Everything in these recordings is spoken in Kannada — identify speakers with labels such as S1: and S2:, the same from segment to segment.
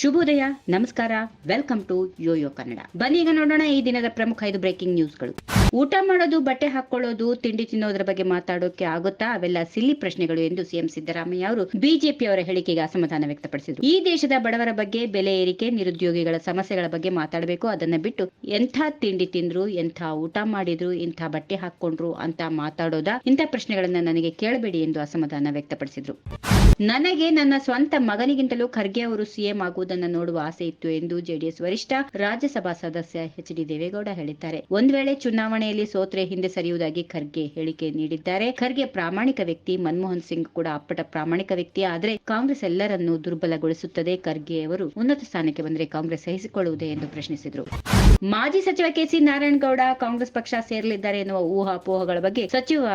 S1: ಶುಭೋದಯ, ನಮಸ್ಕಾರ. ವೆಲ್ಕಮ್ ಟು ಯೋಯೋ ಕನ್ನಡ ಬನ್ನಿ ಈಗ ನೋಡೋಣ ಈ ದಿನದ ಪ್ರಮುಖ ಐದು ಬ್ರೇಕಿಂಗ್ ನ್ಯೂಸ್ಗಳು ಊಟ ಮಾಡೋದು, ಬಟ್ಟೆ ಹಾಕೊಳ್ಳೋದು, ತಿಂಡಿ ತಿನ್ನೋದ್ರ ಬಗ್ಗೆ ಮಾತಾಡೋಕೆ ಆಗುತ್ತಾ? ಅವೆಲ್ಲ ಸಿಲ್ಲಿ ಪ್ರಶ್ನೆಗಳು ಎಂದು ಸಿಎಂ ಸಿದ್ದರಾಮಯ್ಯ ಅವರು ಬಿಜೆಪಿ ಅವರ ಹೇಳಿಕೆಗೆ ಅಸಮಾಧಾನ ವ್ಯಕ್ತಪಡಿಸಿದರು. ಈ ದೇಶದ ಬಡವರ ಬಗ್ಗೆ ಬೆಲೆ ಏರಿಕೆ, ನಿರುದ್ಯೋಗಿಗಳ ಸಮಸ್ಯೆಗಳ ಬಗ್ಗೆ ಮಾತಾಡಬೇಕು. ಅದನ್ನ ಬಿಟ್ಟು ಎಂಥ ತಿಂಡಿ ತಿಂದ್ರು, ಎಂಥ ಊಟ ಮಾಡಿದ್ರು ಇಂಥ ಬಟ್ಟೆ ಹಾಕೊಂಡ್ರು ಅಂತ ಮಾತಾಡೋದಾ? ಇಂಥ ಪ್ರಶ್ನೆಗಳನ್ನ ನನಗೆ ಕೇಳಬೇಡಿ ಎಂದು ಅಸಮಾಧಾನ ವ್ಯಕ್ತಪಡಿಸಿದ್ರು. ನನಗೆ ನನ್ನ ಸ್ವಂತ ಮಗನಿಗಿಂತಲೂ ಖರ್ಗೆ ಅವರು ಸಿಎಂ ಆಗುವುದನ್ನು ನೋಡುವ ಆಸೆ ಇತ್ತು ಎಂದು ಜೆಡಿಎಸ್ ವರಿಷ್ಠ ರಾಜ್ಯಸಭಾ ಸದಸ್ಯ ಎಚ್ ಡಿ ದೇವೇಗೌಡ ಹೇಳಿದ್ದಾರೆ. ಒಂದ್ ವೇಳೆ ಚುನಾವಣೆಯಲ್ಲಿ ಸೋತ್ರೆ ಹಿಂದೆ ಸರಿಯುವುದಾಗಿ ಖರ್ಗೆ ಹೇಳಿಕೆ ನೀಡಿದ್ದಾರೆ. ಖರ್ಗೆ ಪ್ರಾಮಾಣಿಕ ವ್ಯಕ್ತಿ, ಮನಮೋಹನ್ ಸಿಂಗ್ ಕೂಡ ಅಪ್ಪಟ ಪ್ರಾಮಾಣಿಕ ವ್ಯಕ್ತಿ. ಆದರೆ ಕಾಂಗ್ರೆಸ್ ಎಲ್ಲರನ್ನೂ ದುರ್ಬಲಗೊಳಿಸುತ್ತದೆ ಖರ್ಗೆ ಅವರು. ಉನ್ನತ ಸ್ಥಾನಕ್ಕೆ ಬಂದರೆ ಕಾಂಗ್ರೆಸ್ ಸಹಿಸಿಕೊಳ್ಳುವುದೇ ಎಂದು ಪ್ರಶ್ನಿಸಿದರು. ಮಾಜಿ ಸಚಿವ ಕೆಸಿ ನಾರಾಯಣಗೌಡ ಕಾಂಗ್ರೆಸ್ ಪಕ್ಷ ಸೇರಲಿದ್ದಾರೆ ಎನ್ನುವ ಊಹಾಪೋಹಗಳ ಬಗ್ಗೆ ಸಚಿವ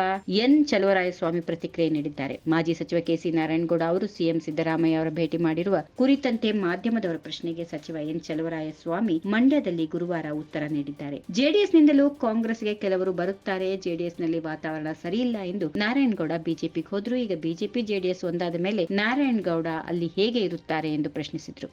S1: ಎನ್ ಚಲುವರಾಯಸ್ವಾಮಿ ಪ್ರತಿಕ್ರಿಯೆ ನೀಡಿದ್ದಾರೆ. ಮಾಜಿ ಸಚಿವ ಕೆಸಿ ನಾರಾಯಣಗೌಡ ಅವರು ಸಿಎಂ ಸಿದ್ದರಾಮಯ್ಯ ಅವರ ಭೇಟಿ ಮಾಡಿರುವ ಕುರಿತಂತೆ ಮಾಧ್ಯಮದವರ ಪ್ರಶ್ನೆಗೆ ಸಚಿವ ಎನ್ ಚಲುವರಾಯಸ್ವಾಮಿ ಮಂಡ್ಯದಲ್ಲಿ ಗುರುವಾರ ಉತ್ತರ ನೀಡಿದ್ದಾರೆ. ಜೆಡಿಎಸ್ನಿಂದಲೂ ಕಾಂಗ್ರೆಸ್ಗೆ ಕೆಲವರು ಬರುತ್ತಾರೆ. ಜೆಡಿಎಸ್ನಲ್ಲಿ ವಾತಾವರಣ ಸರಿಯಿಲ್ಲ ಎಂದು ನಾರಾಯಣಗೌಡ ಬಿಜೆಪಿಗೆ ಹೋದ್ರು. ಈಗ ಬಿಜೆಪಿ, ಜೆಡಿಎಸ್ ಒಂದಾದ ಮೇಲೆ ನಾರಾಯಣಗೌಡ ಅಲ್ಲಿ ಹೇಗೆ ಇರುತ್ತಾರೆ ಎಂದು ಪ್ರಶ್ನಿಸಿದ್ರು.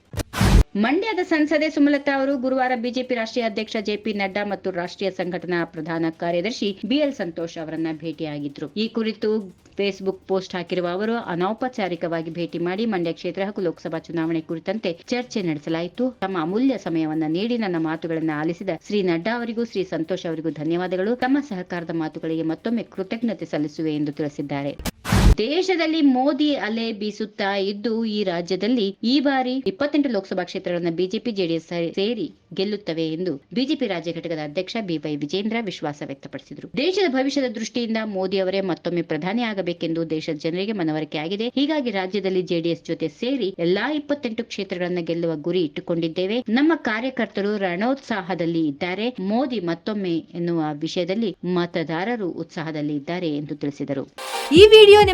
S1: ಮಂಡ್ಯದ ಸಂಸದೆ ಸುಮಲತಾ ಅವರು ಗುರುವಾರ ಬಿಜೆಪಿ ರಾಷ್ಟ್ರೀಯ ಅಧ್ಯಕ್ಷ ಜೆಪಿ ನಡ್ಡಾ ಮತ್ತು ರಾಷ್ಟ್ರೀಯ ಸಂಘಟನಾ ಪ್ರಧಾನ ಕಾರ್ಯದರ್ಶಿ ಬಿಎಲ್ ಸಂತೋಷ್ ಅವರನ್ನ ಭೇಟಿಯಾಗಿದ್ರು. ಈ ಕುರಿತು ಫೇಸ್ಬುಕ್ ಪೋಸ್ಟ್ ಹಾಕಿರುವ ಅವರು, ಅನೌಪಚಾರಿಕವಾಗಿ ಭೇಟಿ ಮಾಡಿ ಮಂಡ್ಯ ಕ್ಷೇತ್ರ ಹಾಗೂ ಲೋಕಸಭಾ ಚುನಾವಣೆ ಕುರಿತಂತೆ ಚರ್ಚೆ ನಡೆಸಲಾಯಿತು. ತಮ್ಮ ಅಮೂಲ್ಯ ಸಮಯವನ್ನು ನೀಡಿ ನನ್ನ ಮಾತುಗಳನ್ನು ಆಲಿಸಿದ ಶ್ರೀ ನಡ್ಡಾ ಅವರಿಗೂ, ಶ್ರೀ ಸಂತೋಷ್ ಅವರಿಗೂ ಧನ್ಯವಾದಗಳು. ತಮ್ಮ ಸಹಕಾರದ ಮಾತುಗಳಿಗೆ ಮತ್ತೊಮ್ಮೆ ಕೃತಜ್ಞತೆ ಸಲ್ಲಿಸುವೆ ಎಂದು ತಿಳಿಸಿದ್ದಾರೆ. ದೇಶದಲ್ಲಿ ಮೋದಿ ಅಲೆ ಬೀಸುತ್ತಾ ಇದ್ದು ಈ ರಾಜ್ಯದಲ್ಲಿ ಈ ಬಾರಿ ಇಪ್ಪತ್ತೆಂಟು ಲೋಕಸಭಾ ಕ್ಷೇತ್ರಗಳನ್ನು ಬಿಜೆಪಿ, ಜೆಡಿಎಸ್ ಸೇರಿ ಗೆಲ್ಲುತ್ತವೆ ಎಂದು ಬಿಜೆಪಿ ರಾಜ್ಯ ಘಟಕದ ಅಧ್ಯಕ್ಷ ಬಿವೈ ವಿಜೇಂದ್ರ ವಿಶ್ವಾಸ ವ್ಯಕ್ತಪಡಿಸಿದರು. ದೇಶದ ಭವಿಷ್ಯದ ದೃಷ್ಟಿಯಿಂದ ಮೋದಿ ಅವರೇ ಮತ್ತೊಮ್ಮೆ ಪ್ರಧಾನಿ ಆಗಬೇಕೆಂದು ದೇಶದ ಜನರಿಗೆ ಮನವರಿಕೆ ಆಗಿದೆ. ಹೀಗಾಗಿ ರಾಜ್ಯದಲ್ಲಿ ಜೆಡಿಎಸ್ ಜೊತೆ ಸೇರಿ ಎಲ್ಲಾ ಇಪ್ಪತ್ತೆಂಟು ಕ್ಷೇತ್ರಗಳನ್ನು ಗೆಲ್ಲುವ ಗುರಿ ಇಟ್ಟುಕೊಂಡಿದ್ದೇವೆ. ನಮ್ಮ ಕಾರ್ಯಕರ್ತರು ರಣೋತ್ಸಾಹದಲ್ಲಿ ಇದ್ದಾರೆ. ಮೋದಿ ಮತ್ತೊಮ್ಮೆ ಎನ್ನುವ ವಿಷಯದಲ್ಲಿ ಮತದಾರರು ಉತ್ಸಾಹದಲ್ಲಿ ಇದ್ದಾರೆ ಎಂದು ತಿಳಿಸಿದರು.
S2: ಈ ವಿಡಿಯೋ